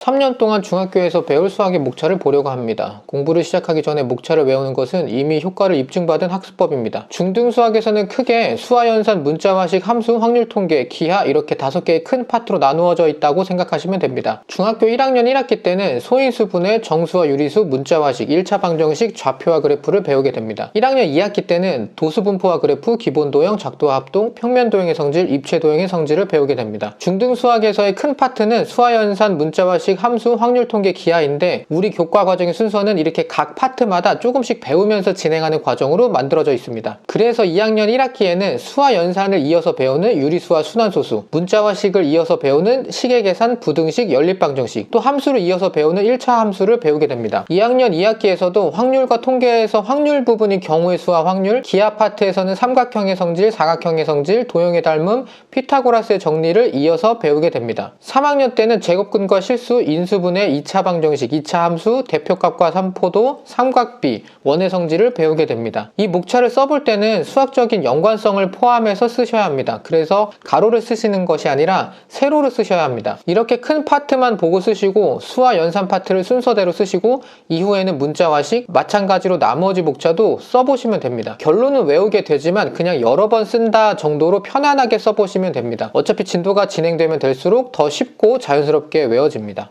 3년 동안 중학교에서 배울 수학의 목차를 보려고 합니다. 공부를 시작하기 전에 목차를 외우는 것은 이미 효과를 입증받은 학습법입니다. 중등 수학에서는 크게 수화 연산 문자화식 함수 확률 통계 기하 이렇게 다섯 개의 큰 파트로 나누어져 있다고 생각하시면 됩니다. 중학교 1학년 1학기 때는 소인수분해 정수와 유리수 문자화식 1차 방정식 좌표와 그래프를 배우게 됩니다. 1학년 2학기 때는 도수분포와 그래프 기본도형 작도와 합동 평면도형의 성질 입체도형의 성질을 배우게 됩니다. 중등 수학에서의 큰 파트는 수화 연산 문자화식 함수 확률 통계 기하인데 우리 교과 과정의 순서는 이렇게 각 파트마다 조금씩 배우면서 진행하는 과정으로 만들어져 있습니다. 그래서 2학년 1학기에는 수화 연산을 이어서 배우는 유리수와 순환소수, 문자화식을 이어서 배우는 시계계산, 부등식, 연립방정식, 또 함수를 이어서 배우는 1차 함수를 배우게 됩니다. 2학년 2학기에서도 확률과 통계에서 확률 부분인 경우의 수와 확률, 기하 파트에서는 삼각형의 성질, 사각형의 성질, 도형의 닮음, 피타고라스의 정리를 이어서 배우게 됩니다. 3학년 때는 제곱근과 실 수, 인수분해, 2차 방정식, 2차 함수, 대표값과 삼포도, 삼각비, 원의 성질을 배우게 됩니다. 이 목차를 써볼 때는 수학적인 연관성을 포함해서 쓰셔야 합니다. 그래서 가로를 쓰시는 것이 아니라 세로를 쓰셔야 합니다. 이렇게 큰 파트만 보고 쓰시고 수와 연산 파트를 순서대로 쓰시고 이후에는 문자화식 마찬가지로 나머지 목차도 써보시면 됩니다. 결론은 외우게 되지만 그냥 여러 번 쓴다 정도로 편안하게 써보시면 됩니다. 어차피 진도가 진행되면 될수록 더 쉽고 자연스럽게 외워집니다.